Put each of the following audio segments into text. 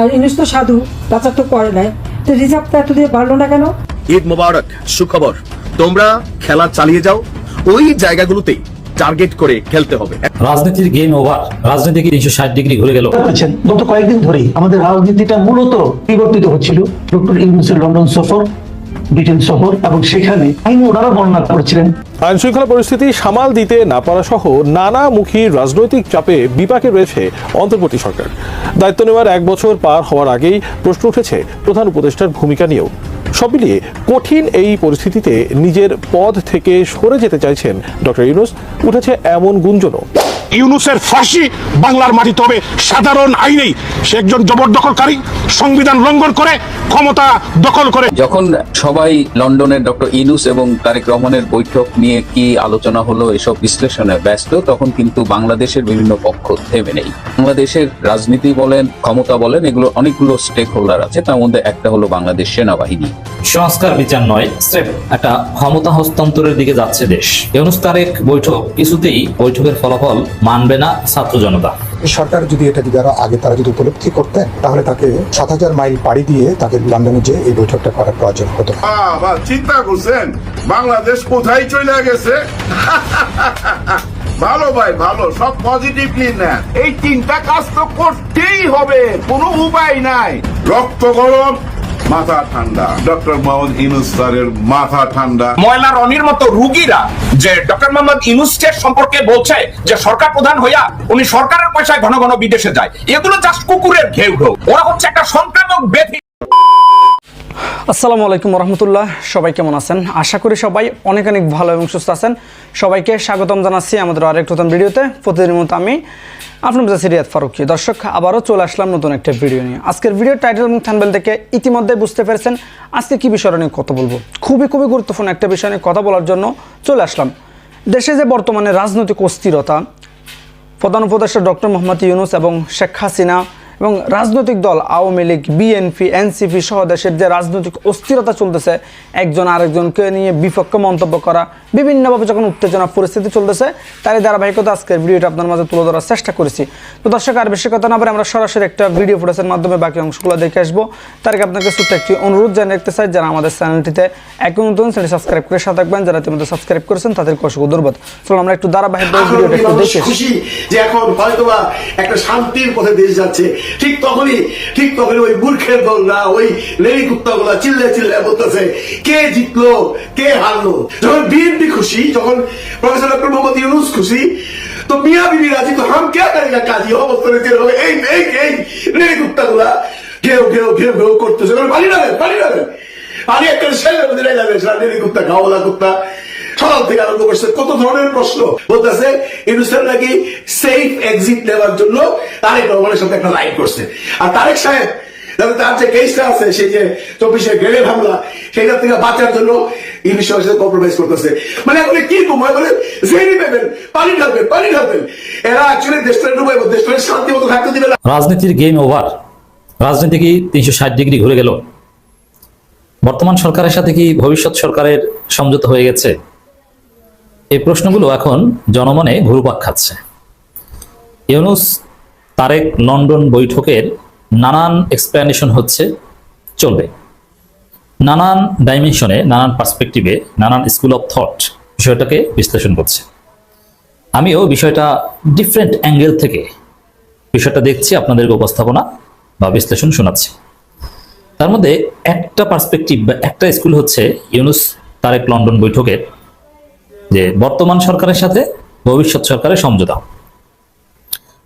আর ইনুস তো সাধু পাচার তো করে নাই। তো রিজার্ভ তো এতদিন বাড়লো না কেন? ঈদ মোবারক সুখবর। তোমরা খেলা চালিয়ে যাও। ওই জায়গাগুলোতেই টার্গেট করে খেলতে হবে। রাজনীতির গেম ওভার রাজনীতি কি তিনশো ষাট ডিগ্রি ঘুরে গেল। গত কয়েকদিন ধরেই আমাদের রাজনীতিটা মূলত পরিবর্তিত হচ্ছিল। ডক্টর ইউনুসের লন্ডন সফর ব্রিটেন সফর এবং সেখানে আইন ওনারা বর্ণনা করেছিলেন। আইন শৃঙ্খলা পরিস্থিতি সামাল দিতে না পারা সহ নানামুখী রাজনৈতিক চাপে বিপাকে রয়েছে অন্তর্বর্তী সরকার। দায়িত্ব নেওয়ার এক বছর পার হওয়ার আগেই প্রশ্ন উঠেছে প্রধান উপদেষ্টার ভূমিকা নিয়েও। সব মিলিয়ে কঠিন এই পরিস্থিতিতে নিজের পদ থেকে সরে যেতে চাইছেন ডক্টর ইউনুস, উঠেছে এমন গুঞ্জনও। ইউনুসের ফাঁসি বাংলার মাটিতে হবে। সাধারণ আইনেই সে একজন জবরদখলকারী সংবিধান লঙ্ঘন করে ক্ষমতা দখল করে। যখন সবাই লন্ডনের ডক্টর ইনুস এবং তারেক রহমানের বৈঠক নিয়ে কি আলোচনা হলো এসব বিশ্লেষণে ব্যস্ত তখন কিন্তু বাংলাদেশের বিভিন্ন পক্ষ থেমে নেই। বাংলাদেশের রাজনীতি বলেন ক্ষমতা বলেন এগুলো অনেকগুলো স্টেক হোল্ডার আছে তার মধ্যে একটা হলো বাংলাদেশ সেনাবাহিনী। সংস্কার বিচার নয় স্রেফ একটা ক্ষমতা হস্তান্তরের দিকে যাচ্ছে দেশ। ইউনুস তারেক বৈঠক কিছুতেই বৈঠকের ফলাফল মানবে না ছাত্র জনতা। সরকার যদি এটা যদি আরও আগে তারা যদি উপলব্ধি করতেন তাহলে তাকে সাত হাজার মাইল পাড়ি দিয়ে তাকে লন্ডনে যে এই বৈঠকটা করার প্রয়োজন হতো। চিন্তা করছেন? বাংলাদেশ কোথায় চলে গেছে? ভালো ভাই ভালো। সব পজিটিভলি নেন। এই তিনটা কাজ তো করতেই হবে কোনো উপায় নাই। রক্ত গরম মাথা ঠান্ডা। ডক্টর মোহাম্মদ ইনুস স্যারের মাথা ঠান্ডা। ময়লা রনির মতো রুগীরা যে ডক্টর মোহাম্মদ ইউনুসের সম্পর্কে বলছে যে সরকার প্রধান হইয়া উনি সরকারের পয়সায় ঘন ঘন বিদেশে যায়। এগুলো জাস্ট কুকুরের ঘেউ ওরা হচ্ছে একটা সংক্রামক ব্যাধি। আসসালামু আলাইকুম রহমতুল্লাহ সবাই কেমন আছেন? আশা করি সবাই অনেক অনেক ভালো এবং সুস্থ আছেন। সবাইকে স্বাগতম জানাচ্ছি আমাদের আরেক নতুন ভিডিওতে। প্রতিদিনের মতো আমি আপনার মেজাজ রিয়াদ ফারুকি। দর্শক, আবারও চলে আসলাম নতুন একটা ভিডিও নিয়ে। আজকের ভিডিও টাইটেল এবং থানবেল থেকে ইতিমধ্যে বুঝতে পেরেছেন আজকে কী বিষয় নিয়ে কথা বলব। খুবই খুবই গুরুত্বপূর্ণ একটা বিষয় নিয়ে কথা বলার জন্য চলে আসলাম। দেশে যে বর্তমানে রাজনৈতিক অস্থিরতা, প্রধান উপদেষ্টা ডক্টর মোহাম্মদ ইউনুস এবং শেখ হাসিনা এবং রাজনৈতিক দল আওয়ামী লীগ বিএনপি এনসিপি সহ দেশের যে রাজনৈতিক অস্থিরতা চলতেছে একজন আরেকজনকে নিয়ে বিপক্ষ মন্তব্য করা বিভিন্নভাবে যখন উত্তেজনা পরিস্থিতি চলতেছে তারই ধারাবাহিকতা আজকের ভিডিওটা আপনার মাঝে তুলে ধরার চেষ্টা করেছি। তো দর্শক আর বেশি কথা না বলে আমরা সরাসরি একটা ভিডিও ফুটেজের মাধ্যমে বাকি অংশগুলো দেখে আসব। তার আগে আপনাকে ছোট্ট একটি অনুরোধ জানিয়ে রাখতে চাই যারা আমাদের চ্যানেলটিতে এখন নতুন চ্যানেল সাবস্ক্রাইব করে সাথে থাকবেন। যারা ইতিমধ্যে সাবস্ক্রাইব করেছেন তাদেরকে অসংখ্য ধন্যবাদ। চলো আমরা একটু ধারাবাহিক ভিডিওটা একটু দেখে। খুশি যে এখন হয়তোবা একটা শান্তির পথে দেশ যাচ্ছে। ঠিক তখনই ঠিক তখনই ওই মূর্খের দলরা ওই লেরি কুত্তা গুলা চিল্লে চিল্লে বলতেছে, কে জিতলো? কে হারলো? যখন বিএনপি খুশি, যখন প্রফেসর ডক্টর মোহাম্মদ ইউনুস খুশি, তো মিয়া বিবি রাজি, তো হাম কে করেগা কাজী? অবস্থা হবে এই এই এই লেরি কুত্তা গুলা ঘেউ ঘেউ ঘেউ ঘেউ করতেছে। পানি নেবেন পানি নেবেন পানি একটা ছেলে মধ্যে যাবে সেটা লেরি কুত্তা গাওয়ালা কুত্তা। সকাল থেকে আরম্ভ করছে। কত ধরনের প্রশ্ন? বলতেছে ইউনুসের নাকি সেফ এক্সিট নেওয়ার জন্য তারেক রহমানের সাথে একটা লাইভ করছে। আর তারেক সাহেব যাতে তার যে কেসটা আছে, সেই যে চব্বিশে গ্রেনেড হামলা সেটা থেকে বাঁচার জন্য ইংলিশ সাথে কম্প্রোমাইজ করতেছে। মানে এখন কি ঘুমায় বলে জেনি পাবেন, পানি ঢালবেন পানি ঢালবেন এরা অ্যাকচুয়ালি দেশটা ডুবাইব দেশটা শান্তি মতো থাকতে দিবে না। রাজনীতির গেম ওভার রাজনীতি কি তিনশো ষাট ডিগ্রি ঘুরে গেল? বর্তমান সরকারের সাথে কি ভবিষ্যৎ সরকারের সমঝোতা হয়ে গেছে? এই প্রশ্নগুলো এখন জনমনে ঘুরপাক খাচ্ছে। ইউনুস তারেক লন্ডন বৈঠকের নানান এক্সপ্লেনেশন হচ্ছে, চলবে। নানান ডাইমেনশনে নানান পার্সপেক্টিভে নানান স্কুল অফ থট বিষয়টাকে বিশ্লেষণ করছে। আমিও বিষয়টা ডিফারেন্ট অ্যাঙ্গেল থেকে বিষয়টা দেখছি, আপনাদেরকে উপস্থাপনা বা বিশ্লেষণ শোনাচ্ছি। তার মধ্যে একটা পার্সপেক্টিভ বা একটা স্কুল হচ্ছে ইউনুস তারেক লন্ডন বৈঠকের যে বর্তমান সরকারের সাথে ভবিষ্যৎ সরকারের সমঝোতা।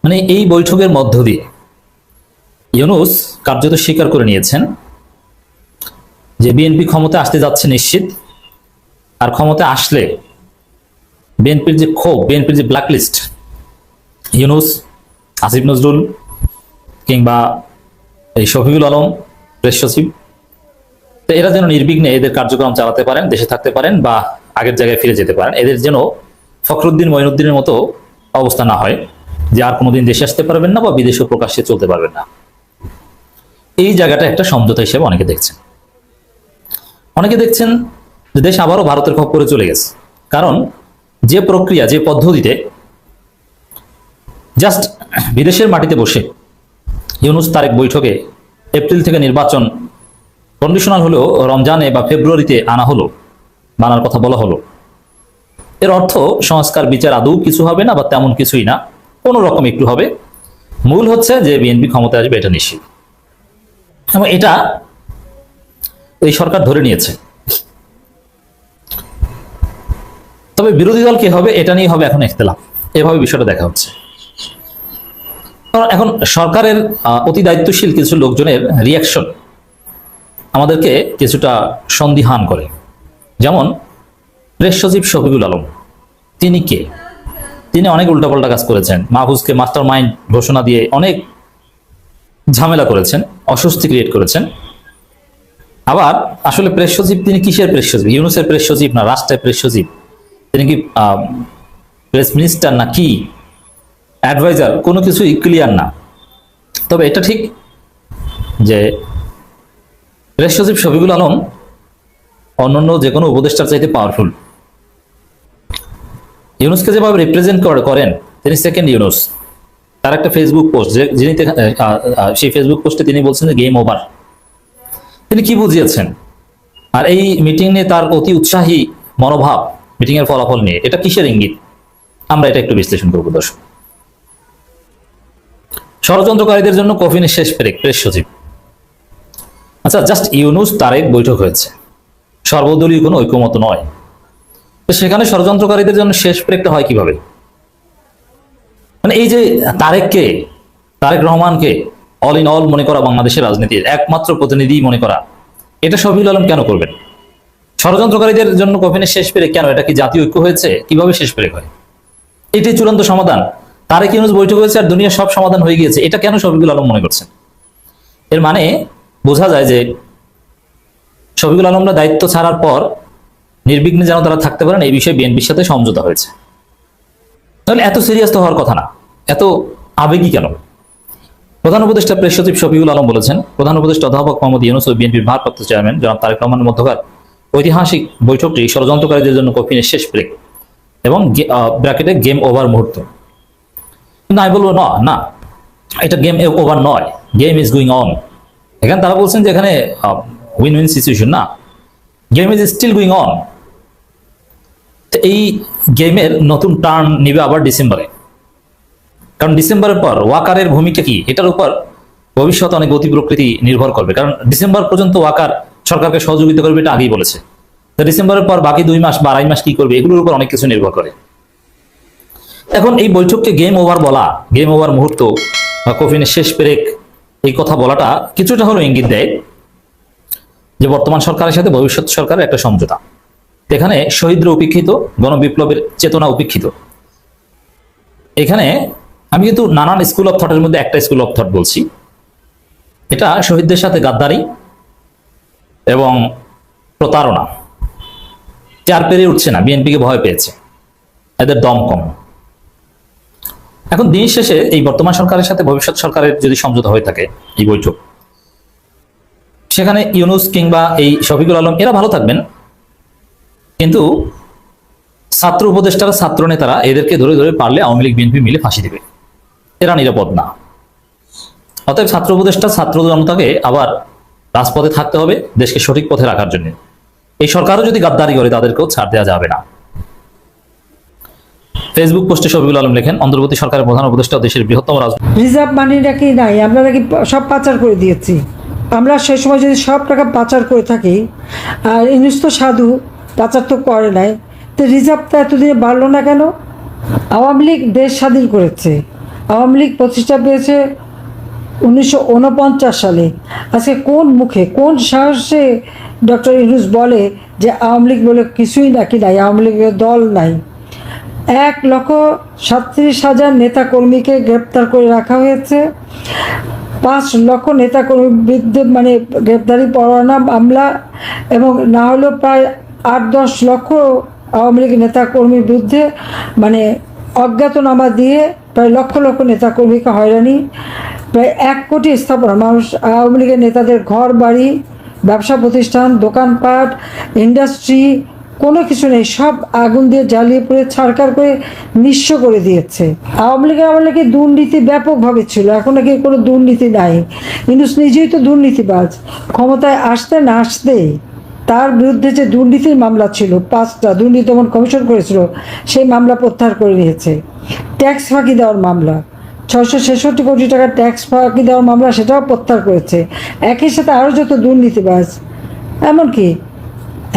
মানে এই বৈঠকের মধ্য দিয়ে ইউনুস কার্যত স্বীকার করে নিয়েছেন যে বিএনপি ক্ষমতা আসতে যাচ্ছে নিশ্চিত, আর ক্ষমতা আসলে বিএনপির যে ক্ষোভ, বিএনপির যে ব্ল্যাকলিস্ট ইউনুস, আসিফ নজরুল, কিংবা এই শফিকুল আলম, প্রেস সচিব, তো এরা যেন নির্বিঘ্নে এদের কার্যক্রম চালাতে পারেন, দেশে থাকতে পারেন বা আগের জায়গায় ফিরে যেতে পারেন। এদের যেন ফখরুদ্দিন, মঈনুদ্দিনের মতো অবস্থা না হয়, যে আর কোনোদিন দেশে আসতে পারবেন না বা বিদেশে প্রকাশ্যে চলতে পারবেন না। এই জায়গাটা একটা সমঝোতা হিসেবে অনেকে দেখছেন। অনেকে দেখছেন যে দেশ আবারও ভারতের খপ্পরে চলে গেছে। কারণ যে প্রক্রিয়া, যে পদ্ধতিতে জাস্ট বিদেশের মাটিতে বসে ইউনুস তারেক বৈঠকে এপ্রিল থেকে নির্বাচন কন্ডিশনাল হলেও রমজানে বা ফেব্রুয়ারিতে আনা হলো মানার কথা বলা হলো। এর অর্থ, সংস্কার, বিচার আদৌ কিছু হবে না বা তেমন কিছুই না, কোনো রকম একটু হবে। মূল হচ্ছে যে বিএনপি ক্ষমতায় আসবে, এটা নিশ্চিত। এবং এটা এই সরকার ধরে নিয়েছে। তবে বিরোধী দল কি হবে, এটা নিয়ে হবে এখন ইখতলাফ। এভাবে বিষয়টা দেখা হচ্ছে। এখন সরকারের অতি দায়িত্বশীল কিছু লোকজনের রিয়াকশন আমাদেরকে কিছুটা সন্দিহান করে। যেমন প্রেস সচিব শফিকুল আলম, তিনি কে? তিনি অনেক উল্টাপাল্টা কাজ করেছেন। মাহফুজকে মাস্টার মাইন্ড ঘোষণা দিয়ে অনেক ঝামেলা করেছেন, অস্বস্তি ক্রিয়েট করেছেন। আবার আসলে প্রেস সচিব তিনি কিসের প্রেস সচিব ইউনুসের প্রেস সচিব না, রাষ্ট্রের প্রেস সচিব তিনি কি প্রেস মিনিস্টার না কি? অ্যাডভাইজার কোনো কিছুই ক্লিয়ার না। তবে এটা ঠিক যে প্রেস সচিব শফিকুল আলম অন্যান্য যে কোনো উপদেষ্টার চাইতে পাওয়ারফুল ইউনুসকে যেভাবে রিপ্রেজেন্ট করেন, তিনি সেকেন্ড ইউনুস। তার একটা ফেসবুক পোস্ট যিনি সেই ফেসবুক পোস্টে তিনি বলছেন গেম ওভার তিনি কি বুঝিয়েছেন? আর এই মিটিং নিয়ে তার অতি উৎসাহী মনোভাব মিটিং এর ফলাফল নিয়ে, এটা কিসের ইঙ্গিত? আমরা এটা একটু বিশ্লেষণ করব দর্শক। ষড়যন্ত্রকারীদের জন্য কফিনের শেষ পেরেক, প্রেস সচিব। আচ্ছা জাস্ট ইউনুস, তারেক বৈঠক হয়েছে। সর্বদলীয় কোনো ঐক্যমত নয়। তো সেখানে ষড়যন্ত্রকারীদের জন্য শেষ ব্রেকটা হয় কীভাবে? মানে এই যে তারেককে, তারেক রহমানকে অল ইন অল মনে করা বাংলাদেশের রাজনীতির একমাত্র প্রতিনিধি মনে করা, এটা শফিউল আলম কেন করবেন? ষড়যন্ত্রকারীদের জন্য কফিনের শেষ পেরে কেন? এটা কি জাতীয় ঐক্য হয়েছে? কীভাবে শেষ পেরে হয়? এটি চূড়ান্ত সমাধান। তারেক ইউনুস বৈঠক হয়েছে আর দুনিয়ার সব সমাধান হয়ে গিয়েছে। এটা কেন শফিকুল আলম মনে করছেন? এর মানে বোঝা যায় যে শফিকুল আলমরা দায়িত্ব ছাড়ার পর নির্বিঘ্নে যেন তারা থাকতে পারেন, এই বিষয়ে বিএনপির সাথে সমঝোতা হয়েছে। তাহলে এত সিরিয়াস তো হওয়ার কথা না। এত আবেগী কেন? প্রধান উপদেষ্টা প্রেস সচিব শফিউল আলম বলেছেন, প্রধান উপদেষ্টা অধ্যাপক মোহাম্মদ ইউনুস ও বিএনপির ভারপ্রাপ্ত চেয়ারম্যান জনাব তারেক রহমানের মধ্যকার ঐতিহাসিক বৈঠকটি ষড়যন্ত্রকারীদের জন্য কফিনের শেষ ব্রেক এবং ব্র্যাকেটে গেম ওভার মুহূর্ত। কিন্তু আমি বলব, না না, এটা গেম ওভার নয় গেম ইজ গোয়িং অন এখানে তারা বলছেন যে এখানে উইন উইন সিচুয়েশন না game is still going on এই গেমের নতুন টার্ন নিবে আবার ডিসেম্বরে কারণ ডিসেম্বরের পর ওয়াকারের ভূমিকা কি, এটার উপর ভবিষ্যতে অনেক গতি প্রকৃতি নির্ভর করবে। কারণ ডিসেম্বর পর্যন্ত ওয়াকার সরকারকে সহযোগিতা করবে এটা আগেই বলেছে। তো ডিসেম্বরের পর বাকি দুই মাস বা আড়াই মাস কি করবে, এগুলোর উপর অনেক কিছু নির্ভর করে। এখন এই বৈঠককে গেম ওভার বলা গেম ওভার মুহূর্ত বা কফিনের শেষ পেরেক এই কথা বলাটা কিছুটা হলো ইঙ্গিত দেয়। যে বর্তমান সরকারের সাথে ভবিষ্যৎ সরকারের একটা সমঝোতা। এখানে শহীদরা উপেক্ষিত, গণবিপ্লবের চেতনা উপেক্ষিত। এখানে আমি কিন্তু নানান স্কুল অফ থটের মধ্যে একটা স্কুল অফ থট বলছি। এটা শহীদদের সাথে গাদ্দারি এবং প্রতারণা। চার পেরে উঠছে না, বিএনপিকে ভয় পেয়েছে। এদের দম কম। এখন দিন শেষে এই বর্তমান সরকারের সাথে ভবিষ্যৎ সরকারের যদি সমঝোতা হয়ে থাকে এই বৈঠক সেখানে ইউনুস কিংবা এই শফিকুল আলম, এরা ভালো থাকবেন। কিন্তু ছাত্র উপদেষ্টারা, ছাত্র নেতারা এদেরকে ধরে ধরে পারলে আওয়ামী লীগ, বিএনপি মিলে ফাঁসি দেবে। এরা নিরাপদ না। অতএব ছাত্র উপদেষ্টা, ছাত্র জনতাকে আবার রাজপথে থাকতে হবে, দেশকে সঠিক পথে রাখার জন্য। এই সরকারও যদি গাদ্দারি করে, তাদেরকেও ছাড় দেওয়া যাবে না। ফেসবুক পোস্টে শফিকুল আলম লেখেন, অন্তর্বর্তী সরকারের প্রধান উপদেষ্টা দেশের বৃহত্তম রাজ রিজার্ভ মানি নাকি নাই? আমরা নাকি সব পাচার করে দিয়েছি। আমরা সেই সময় যদি সব টাকা পাচার করে থাকি, আর ইংলিশ তো সাধু পাচার তো করে নাই, তো রিজার্ভ রিজার্ভটা এতদিনে বাড়লো না কেন? আওয়ামী লীগ দেশ স্বাধীন করেছে। আওয়ামী লীগ প্রতিষ্ঠা পেয়েছে উনিশশো উনপঞ্চাশ সালে। আজকে কোন মুখে, কোন সাহসে ডক্টর ইনুস বলে যে আওয়ামী লীগ বলে কিছুই নাকি নাই, আওয়ামী লীগের দল নাই? এক লক্ষ সাতত্রিশ হাজার নেতাকর্মীকে গ্রেপ্তার করে রাখা হয়েছে। পাঁচ লক্ষ নেতাকর্মীর বিরুদ্ধে মানে গ্রেপ্তারি, পরোয়ানা, মামলা এবং না হলেও প্রায় আট দশ লক্ষ আওয়ামী লীগ নেতাকর্মীর বিরুদ্ধে মানে অজ্ঞাতনামা দিয়ে প্রায় লক্ষ লক্ষ নেতাকর্মীকে হয়রানি, প্রায় এক কোটি স্থাপনা। মানুষ, আওয়ামী লীগের নেতাদের ঘর বাড়ি ব্যবসা প্রতিষ্ঠান, দোকানপাট, ইন্ডাস্ট্রি কোনো কিছু নেই, সব আগুন দিয়ে জ্বালিয়ে পড়ে ছাড়কার করে নিঃস্ব করে দিয়েছে। আওয়ামী লীগের আমলে কি দুর্নীতি ব্যাপকভাবে ছিল, এখন নাকি কোনো দুর্নীতি নাই। ইনুস নিজেই তো দুর্নীতিবাজ, ক্ষমতায় আসতে না আসতেই তার বিরুদ্ধে যে দুর্নীতির মামলা ছিল, পাঁচটা দুর্নীতি দমন কমিশন করেছিল, সেই মামলা প্রত্যাহার করে নিয়েছে। ট্যাক্স ফাঁকি দেওয়ার মামলা, ছয়শো ছেষট্টি কোটি টাকার ট্যাক্স ফাঁকি দেওয়ার মামলা সেটাও প্রত্যাহার করেছে। একই সাথে আরও যত দুর্নীতিবাজ, এমনকি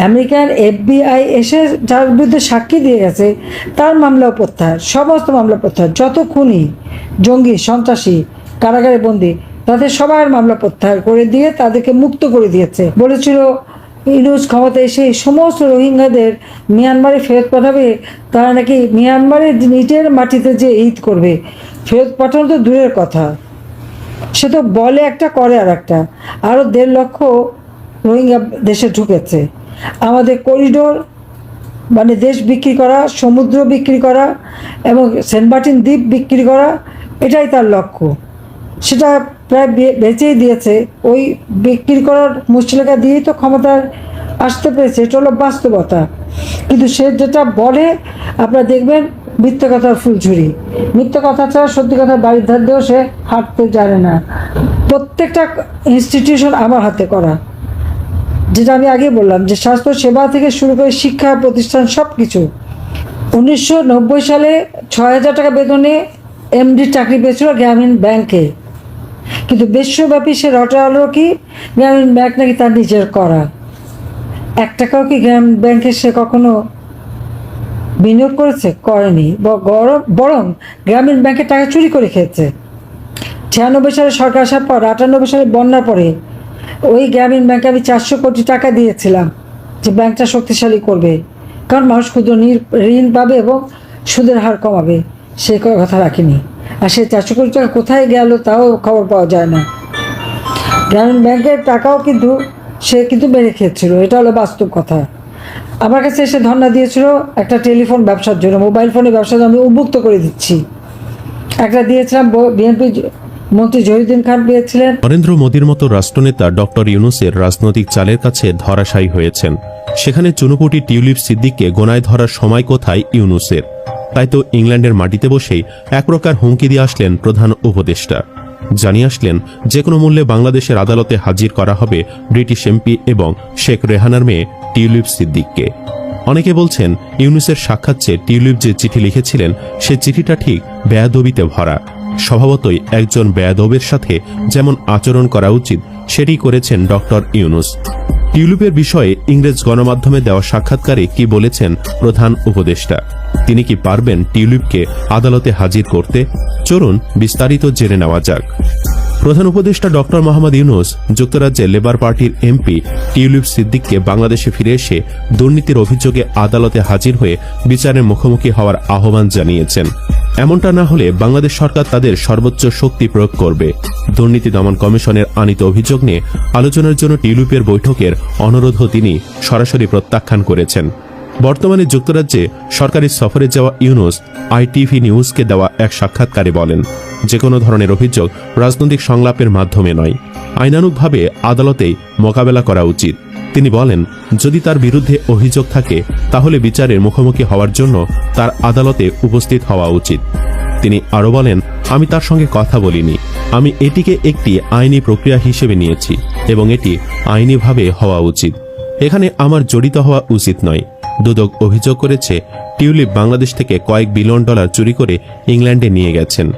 আমেরিকান এফবিআই এসে যার বিরুদ্ধে সাক্ষী দিয়ে গেছে, তার মামলাও প্রত্যাহার, সমস্ত মামলা প্রত্যাহার, যত খুনি, জঙ্গি, সন্ত্রাসী, কারাগারে বন্দি, তাদের সবার মামলা প্রত্যাহার করে দিয়ে তাদেরকে মুক্ত করে দিয়েছে। বলেছিল ইউনুস ক্ষমতা এসে সমস্ত রোহিঙ্গাদের মিয়ানমারে ফেরত পাঠাবে, তারা নাকি মিয়ানমারের নিজের মাটিতে যে ঈদ করবে, ফেরত পাঠানো তো দূরের কথা। সে তো বলে একটা, করে আর একটা আরও দেড় লক্ষ রোহিঙ্গা দেশে ঢুকেছে। আমাদের করিডোর মানে দেশ বিক্রি করা, সমুদ্র বিক্রি করা এবং সেন্ট মার্টিন দ্বীপ বিক্রি করা, এটাই তার লক্ষ্য। সেটা প্রায় বেচেই দিয়েছে। ওই বিক্রি করার মুশকিলকা দিয়েই তো ক্ষমতায় আসতে পেরেছে, এটা হলো বাস্তবতা। কিন্তু সে যেটা বলে, আপনারা দেখবেন মিথ্যে কথার ফুলঝুরি। মিথ্যে কথা ছাড়া সত্যি কথা বাড়ির ধার দিয়েও সে হাঁটতে জানে না। প্রত্যেকটা ইনস্টিটিউশন আমার হাতে করা। যেটা আমি আগে বললাম যে স্বাস্থ্য সেবা থেকে শুরু করে শিক্ষা প্রতিষ্ঠান সব কিছু উনিশশো নব্বই সালে ছয় হাজার টাকা বেতনে এমডি চাকরি পেয়েছিল গ্রামীণ ব্যাংকে। কিন্তু বিশ্বব্যাপী সে রটা হলো কি? গ্রামীণ ব্যাংক নাকি তার নিজের করা। এক টাকাও কি গ্রামীণ ব্যাংকে সে কখনো বিনিয়োগ করেছে? করেনি। বরং গ্রামীণ ব্যাংকের টাকা চুরি করে খেয়েছে। ছিয়ানব্বই সালে সরকার আসার পর, আটানব্বই সালে বন্যার পরে ওই গ্রামীণ ব্যাংকে আমি চারশো কোটি টাকা দিয়েছিলাম যে ব্যাংকটা শক্তিশালী করবে। কারণ মানুষ ক্ষুদ্র ঋণ পাবে এবং সুদের হার কমাবে। সে কথা রাখিনি। আর সেই চারশো কোটি টাকা কোথায় গেল তাও খবর পাওয়া যায় না। গ্রামীণ ব্যাংকের টাকাও কিন্তু সে কিন্তু মেরে খেয়েছিল। এটা হলো বাস্তব কথা। আমার কাছে এসে ধর্ণা দিয়েছিল একটা টেলিফোন ব্যবসার জন্য, মোবাইল ফোনের ব্যবসার জন্য আমি উন্মুক্ত করে দিচ্ছি। একটা দিয়েছিলাম বিএনপি মন্ত্রী জহিরুদ্দিন খান পেয়েছিলেন নরেন্দ্র মোদীর মতো রাষ্ট্রনেতা ডক্টর ইউনুসের রাজনৈতিক চালের কাছে ধরাশায়ী হয়েছেন। সেখানে চুনুপুটি টিউলিপ সিদ্দিককে গোনায় ধরার সময় কোথায় ইউনুসের? তাই তো ইংল্যান্ডের মাটিতে বসেই এক প্রকার হুমকি দিয়ে আসলেন প্রধান উপদেষ্টা। জানিয়ে আসলেন যে কোনো মূল্যে বাংলাদেশের আদালতে হাজির করা হবে ব্রিটিশ এমপি এবং শেখ রেহানার মেয়ে টিউলিপ সিদ্দিককে। অনেকে বলছেন, ইউনুসের সাক্ষাৎ চেয়ে টিউলিপ যে চিঠি লিখেছিলেন, সে চিঠিটা ঠিক বেয়াদবিতে ভরা। স্বভাবতই একজন বেয়াদবের সাথে যেমন আচরণ করা উচিত, সেটি করেছেন ডক্টর ইউনুস। টিউলিপের বিষয়ে ইংরেজ গণমাধ্যমে দেওয়া সাক্ষাৎকারে কি বলেছেন প্রধান উপদেষ্টা? তিনি কি পারবেন টিউলিপকে আদালতে হাজির করতে? চলুন বিস্তারিত জেনে নেওয়া যাক। প্রধান উপদেষ্টা ডক্টর মোহাম্মদ ইউনুস যুক্তরাজ্যের লেবার পার্টির এমপি টিউলিপ সিদ্দিককে বাংলাদেশে ফিরে এসে দুর্নীতির অভিযোগে আদালতে হাজির হয়ে বিচারের মুখোমুখি হওয়ার আহ্বান জানিয়েছেন। এমনটা না হলে বাংলাদেশ সরকার তাদের সর্বোচ্চ শক্তি প্রয়োগ করবে। দুর্নীতি দমন কমিশনের আনিত অভিযোগ নিয়ে আলোচনার জন্য টিউলিপের বৈঠকের অনুরোধও তিনি সরাসরি প্রত্যাখ্যান করেছেন। বর্তমানে যুক্তরাজ্যে সরকারি সফরে যাওয়া ইউনুস আইটিভি নিউজকে দেওয়া এক সাক্ষাৎকারে বলেন যে কোনো ধরনের অভিযোগ রাজনৈতিক সংলাপের মাধ্যমে নয়। আইনানুগভাবে আদালতেই মোকাবেলা করা উচিত। তিনি বলেন, যদি তার বিরুদ্ধে অভিযোগ থাকে, তাহলে বিচারের মুখোমুখি হওয়ার জন্য তার আদালতে উপস্থিত হওয়া উচিত। তিনি আরও বলেন, আমি তার সঙ্গে কথা বলিনি। আমি এটিকে একটি আইনি প্রক্রিয়া হিসেবে নিয়েছি এবং এটি আইনিভাবে হওয়া উচিত। এখানে আমার জড়িত হওয়া উচিত নয়। দুদক অভিযোগ করেছে, টিউলিপ বাংলাদেশ থেকে কয়েক বিলিয়ন ডলার চুরি করে ইংল্যান্ডে নিয়ে গেছেন।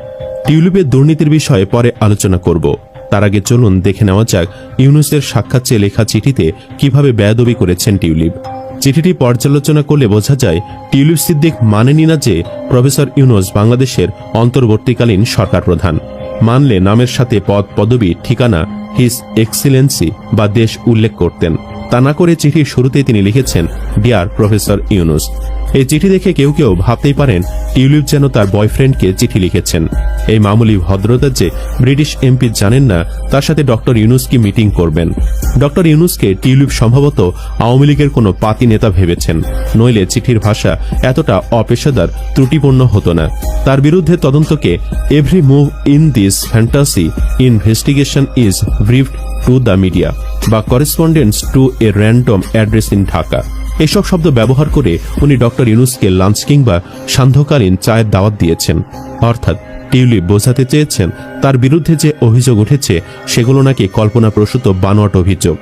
টিউলিপের দুর্নীতির বিষয়ে পরে আলোচনা করব। তার আগে চলুন দেখে নেওয়া যাক ইউনুসের সাক্ষাৎ চেয়ে লেখা চিঠিতে কীভাবে বেয়াদবি করেছেন টিউলিপ। চিঠিটি পর্যালোচনা করলে বোঝা যায়, টিউলিপ সিদ্দিক মানেনি না যে প্রফেসর ইউনুস বাংলাদেশের অন্তর্বর্তীকালীন সরকার প্রধান। মানলে নামের সাথে পদ, পদবি, ঠিকানা হিস এক্সিলেন্সি বা দেশ উল্লেখ করতেন। তা না করে চিঠির শুরুতে তিনি লিখেছেন ডিয়ার প্রফেসর ইউনুস এই চিঠি দেখে কেউ কেউ ভাবতেই পারেন, টিউলিপ যেন তার বয়ফ্রেন্ডকে চিঠি লিখেছেন। এই মামুলি ভদ্রতা যে ব্রিটিশ এমপি জানেন না, তার সাথে ডক্টর ইউনুস কি মিটিং করবেন। ডক্টর ইউনুসকে টিউলিপ সম্ভবত আওয়ামী লীগের কোনো পাতি নেতা ভেবেছেন। নইলে চিঠির ভাষা এতটা অপেশাদার, ত্রুটিপূর্ণ হতো না। তার বিরুদ্ধে তদন্তকে every move in this fantasy investigation is briefed to the media বা correspondence to a random address in Dhaka এসব শব্দ ব্যবহার করে উনি ডক্টর ইউনুসকে লাঞ্চ কিংবা সান্ধ্যকালীন চায়ের দাওয়াত দিয়েছেন। অর্থাৎ টিউলিপ বোঝাতে চেয়েছেন তার বিরুদ্ধে যে অভিযোগ উঠেছে, সেগুলো নাকি কল্পনাপ্রসূত বানোয়াট অভিযোগ।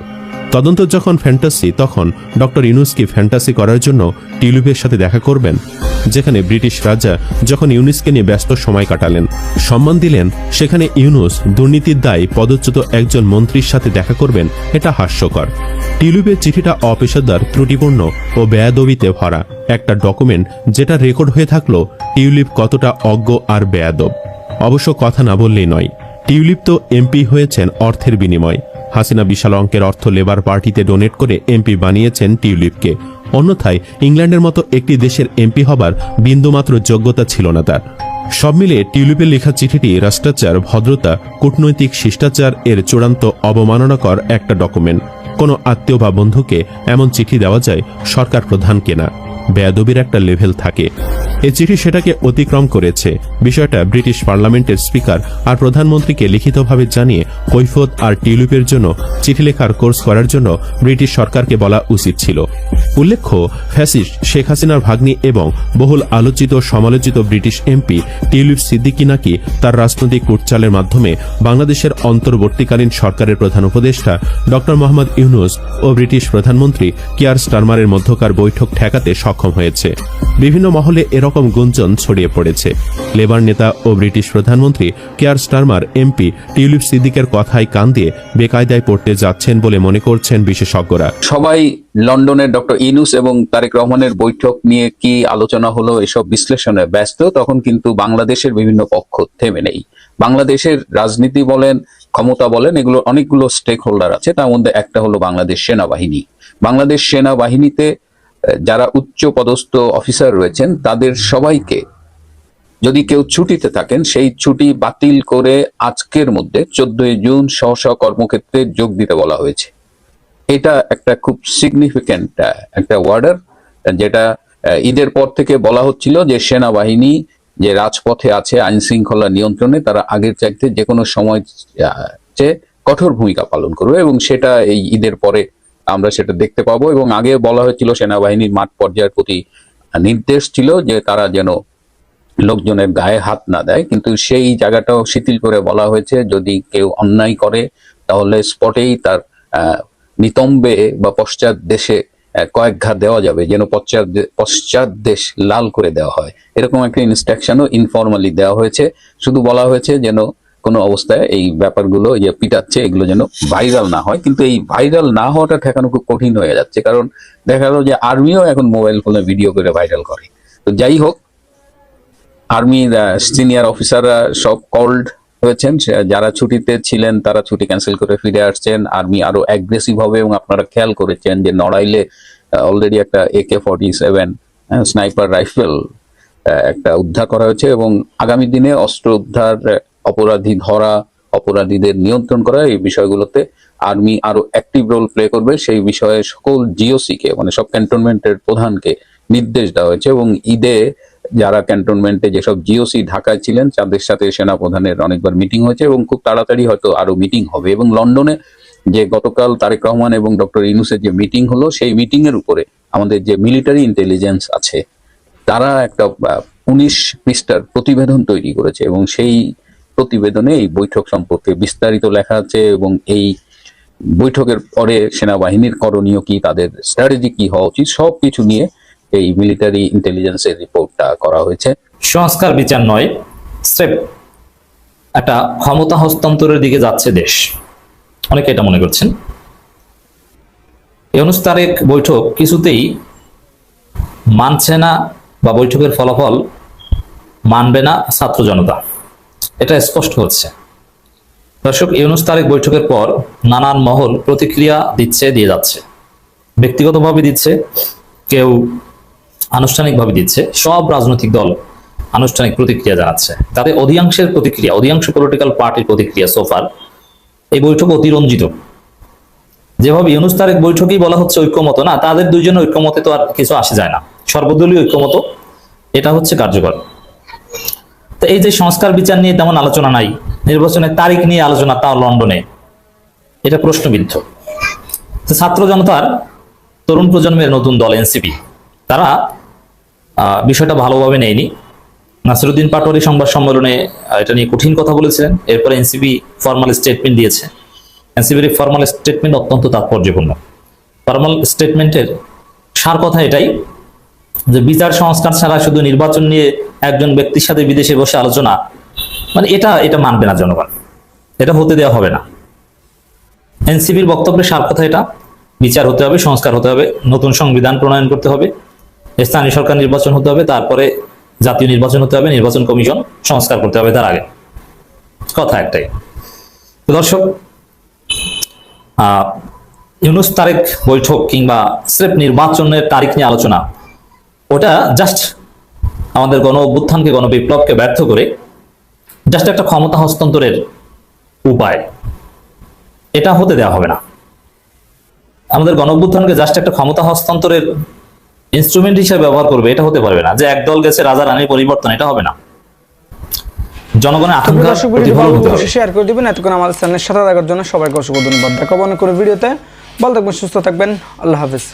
তদন্ত যখন ফ্যান্টাসি তখন ডক্টর ইউনুসকে ফ্যান্টাসি করার জন্য টিউলিপের সাথে দেখা করবেন। যেখানে ব্রিটিশ রাজা যখন ইউনুসকে নিয়ে ব্যস্ত সময় কাটালেন। সম্মান দিলেন, সেখানে ইউনুস দুর্নীতির দায় পদচ্যুত একজন মন্ত্রীর সাথে দেখা করবেন, এটা হাস্যকর। টিউলিপের চিঠিটা অপেশাদার, ত্রুটিপূর্ণ ও বেয়াদবিতে ভরা একটা ডকুমেন্ট যেটা রেকর্ড হয়ে থাকল টিউলিপ কতটা অজ্ঞ আর বেয়াদব। অবশ্য কথা না বললেই নয়, টিউলিপ তো এমপি হয়েছেন অর্থের বিনিময়। হাসিনা বিশাল অঙ্কের অর্থ লেবার পার্টিতে ডোনেট করে এমপি বানিয়েছেন টিউলিপকে। অন্যথায় ইংল্যান্ডের মতো একটি দেশের এমপি হবার বিন্দুমাত্র যোগ্যতা ছিল না তার। সব মিলে টিউলিপের লেখা চিঠিটি রাষ্ট্রাচার, ভদ্রতা, কূটনৈতিক শিষ্টাচার এর চূড়ান্ত অবমাননাকর একটা ডকুমেন্ট কোনো আত্মীয় বা বন্ধুকে এমন চিঠি দেওয়া যায় সরকার প্রধান না বেয়াদবির একটা লেভেল থাকে। এই চিঠি সেটাকে অতিক্রম করেছে। বিষয়টা ব্রিটিশ পার্লামেন্টের স্পিকার আর প্রধানমন্ত্রীকে লিখিতভাবে জানিয়ে কৈফত আর টিউলিপের জন্য চিঠি লেখার কোর্স করার জন্য ব্রিটিশ সরকারকে বলা উচিত ছিল। উল্লেখ্য, ফ্যাসিস্ট শেখ হাসিনার ভাগ্নি এবং বহুল আলোচিত সমালোচিত ব্রিটিশ এমপি টিউলিপ সিদ্দিকি নাকি তার রাজনৈতিক কুটচালের মাধ্যমে বাংলাদেশের অন্তর্বর্তীকালীন সরকারের প্রধান উপদেষ্টা ডক্টর মোহাম্মদ ইউনুস ও ব্রিটিশ প্রধানমন্ত্রী কিয়ার স্টারমারের মধ্যকার বৈঠক ঠেকাতে সক্ষম হয়েছে। বিভিন্ন মহলে এরকম গুঞ্জন ছড়িয়ে পড়েছে। লেবার নেতা ও ব্রিটিশ প্রধানমন্ত্রী কেয়ার স্টারমার এমপি টিউলিপ সিদ্দিকের কথায় কান দিয়ে বেকায়দায় পড়তে যাচ্ছেন বলে মনে করছেন বিশেষজ্ঞরা। সবাই লন্ডনের ডক্টর ইনুস এবং তারেক রহমানের বৈঠক নিয়ে কি আলোচনা হলো, এসব বিশ্লেষণে ব্যস্ত, তখন কিন্তু বাংলাদেশের বিভিন্ন পক্ষ থেমে নেই। বাংলাদেশের রাজনীতি বলেন, ক্ষমতা বলেন, এগুলো অনেকগুলো স্টেক হোল্ডার আছে, তার মধ্যে একটা হলো বাংলাদেশ সেনাবাহিনী। বাংলাদেশ সেনাবাহিনীতে যারা উচ্চ পদস্থ অফিসার রয়েছেন, তাদের সবাইকে যদি কেউ ছুটিতে থাকেন, সেই ছুটি বাতিল করে আজকের মধ্যে চোদ্দই জুন স্ব স্ব কর্মক্ষেত্রে যোগ দিতে বলা হয়েছে। এটা একটা খুব সিগনিফিক্যান্ট একটা ওয়ার্ডার যেটা ঈদের পর থেকে বলা হচ্ছিল যে সেনাবাহিনী যে রাজপথে আছে আইন শৃঙ্খলা নিয়ন্ত্রণে, তারা আগের চাইতে যে কোনো সময় চেয়ে কঠোর ভূমিকা পালন করবে এবং সেটা এই ঈদের পরে আমরা সেটা দেখতে পাবো এবং আগে বলা হয়েছিল সেনাবাহিনীর মাঠ পর্যায়ের প্রতি নির্দেশ ছিল যে তারা যেন লোকজনের গায়ে হাত না দেয়। কিন্তু সেই জায়গাটাও শিথিল করে বলা হয়েছে, যদি কেউ অন্যায় করে, তাহলে স্পটেই তার নিতম্বে বা পশ্চাৎ দেশে কয়েক ঘা দেওয়া যাবে, যেন পশ্চাৎ পশ্চাৎ দেশ লাল করে দেওয়া হয়। এরকম একটা ইনস্ট্রাকশনও ইনফর্মালি দেওয়া হয়েছে। শুধু বলা হয়েছে যেন কোনো অবস্থায় এই ব্যাপারগুলো যে পিটাচ্ছে, এগুলো যেন ভাইরাল না হয়। কিন্তু এই ভাইরাল না হওয়াটা ঠেকানো খুব কঠিন হয়ে যাচ্ছে। কারণ দেখা গেল যে আর্মিও এখন মোবাইল ফোনে ভিডিও করে ভাইরাল করে। তো যাই হোক আর্মির সিনিয়র অফিসাররা সব কল্ড হয়েছেন। যারা ছুটিতে ছিলেন, তারা ছুটি ক্যান্সেল করে ফিরে আসছেন। আর্মি আরও অ্যাগ্রেসিভ হবে এবং আপনারা খেয়াল করেছেন যে নড়াইলে অলরেডি একটা AK forty seven sniper rifle একটা উদ্ধার করা হয়েছে এবং আগামী দিনে অস্ত্র উদ্ধার অপরাধী ধরা, অপরাধীদের নিয়ন্ত্রণ করা, এই বিষয়গুলোতে আর্মি আরও অ্যাক্টিভ রোল প্লে করবে। সেই বিষয়ে সকল জিওসি কে মানে সব ক্যান্টনমেন্টের প্রধানকে নির্দেশ দেওয়া হয়েছে এবং ঈদে যারা ক্যান্টনমেন্টে যেসব জিওসি ঢাকায় ছিলেন, তাদের সাথে সেনা প্রধানের অনেকবার মিটিং হয়েছে এবং খুব তাড়াতাড়ি হয়তো আরও মিটিং হবে এবং লন্ডনে যে গতকাল তারেক রহমান এবং ডক্টর ইনুসের যে মিটিং হলো, সেই মিটিং এর উপরে আমাদের যে মিলিটারি ইন্টেলিজেন্স আছে, তারা একটা উনিশ পৃষ্ঠার প্রতিবেদন তৈরি করেছে এবং সেই প্রতিবেদনে এই বৈঠক সম্পর্কে বিস্তারিত লেখা আছে এবং এই বৈঠকের পরে সেনাবাহিনীর করণীয় কি, তাদের স্ট্র্যাটেজি কি হওয়া উচিত সব কিছু নিয়ে এই মিলিটারি ইন্টেলিজেন্সের রিপোর্টটা করা হয়েছে। সংস্কার বিচার নয়, স্রেফ একটা ক্ষমতা হস্তান্তরের দিকে যাচ্ছে দেশ। অনেকে এটা মনে করছেন। এই অনুষ্ঠারের বৈঠক কিছুতেই মানছে না বা বৈঠকের ফলাফল মানবে না ছাত্র জনতা। এটা স্পষ্ট হচ্ছে। দর্শক, ইউনুস তারেক বৈঠকের পর নানান মহল প্রতিক্রিয়া দিচ্ছে, দিয়ে যাচ্ছে। ব্যক্তিগতভাবে দিচ্ছে, কেউ আনুষ্ঠানিকভাবে দিচ্ছে, সব রাজনৈতিক দল আনুষ্ঠানিক প্রতিক্রিয়া জানাচ্ছে। তাদের অধিকাংশের প্রতিক্রিয়া, অধিকাংশ পলিটিক্যাল পার্টির প্রতিক্রিয়া সোফার এই বৈঠক অতিরঞ্জিত। যেভাবে ইউনুস তারেক বৈঠকেই বলা হচ্ছে ঐক্যমত, না, তাদের দুইজন ঐক্যমতে তো আর কিছু আসে যায় না। সর্বদলীয় ঐক্যমত, এটা হচ্ছে কার্যকর। তো এই যে সংস্কার বিচার নিয়ে তেমন আলোচনা নাই। নির্বাচনের তারিখ নিয়ে আলোচনা, তাও লন্ডনে। এটা প্রশ্নবিদ্ধ। ছাত্র জনতার, তরুণ প্রজন্মের নতুন দল, এনসিপি। তারা বিষয়টা ভালোভাবে নেয়নি। নাসিরুদ্দিন পাটোয়ারি সংবাদ সম্মেলনে এটা নিয়ে কঠিন কথা বলেছিলেন। এরপরে এনসিপি ফর্মাল স্টেটমেন্ট দিয়েছে। এনসিপির ফর্মাল স্টেটমেন্ট অত্যন্ত তাৎপর্যপূর্ণ। ফর্মাল স্টেটমেন্টের সার কথা এটাই যে বিচার সংস্কার ছাড়া শুধু নির্বাচন নিয়ে একজন ব্যক্তির সাথে বিদেশে বসে আলোচনা মানে এটা এটা মানবে না জনগণ। এটা হতে দেওয়া হবে না। এনসিপির বক্তব্যের সার কথা এটা। বিচার হতে হবে, সংস্কার হতে হবে, নতুন সংবিধান প্রণয়ন করতে হবে, স্থানীয় সরকার নির্বাচন হতে হবে, তারপরে জাতীয় নির্বাচন হতে হবে, নির্বাচন কমিশন সংস্কার করতে হবে তার আগে। কথা একটাই। দর্শক ইউনুস তারেক বৈঠক কিংবা স্রেফ নির্বাচনের তারিখ নিয়ে আলোচনা ওটা জাস্ট আমাদের গণ অভ্যুত্থানকে গণ বিপ্লবকে ব্যর্থ করে জাস্ট একটা ক্ষমতা হস্তান্তরের উপায়। এটা হতে দেওয়া হবে না। আমাদের গণ অভ্যুত্থানকে জাস্ট একটা ক্ষমতা হস্তান্তরের ইনস্ট্রুমেন্ট হিসেবে ব্যবহার করবে এটা হতে পারবে না। যে একদল গেছে রাজা রানীর পরিবর্তন এটা হবে না। জনগণের আকাঙ্ক্ষা শেয়ার করে দিবেন। এতক্ষণ আমাদের চ্যানেলের সাথে থাকার জন্য সবাইকে অসংখ্য ধন্যবাদ। দেখাবো অনেক করে ভিডিওতে। ভালো থাকবেন সুস্থ থাকবেন। আল্লাহ হাফিজ।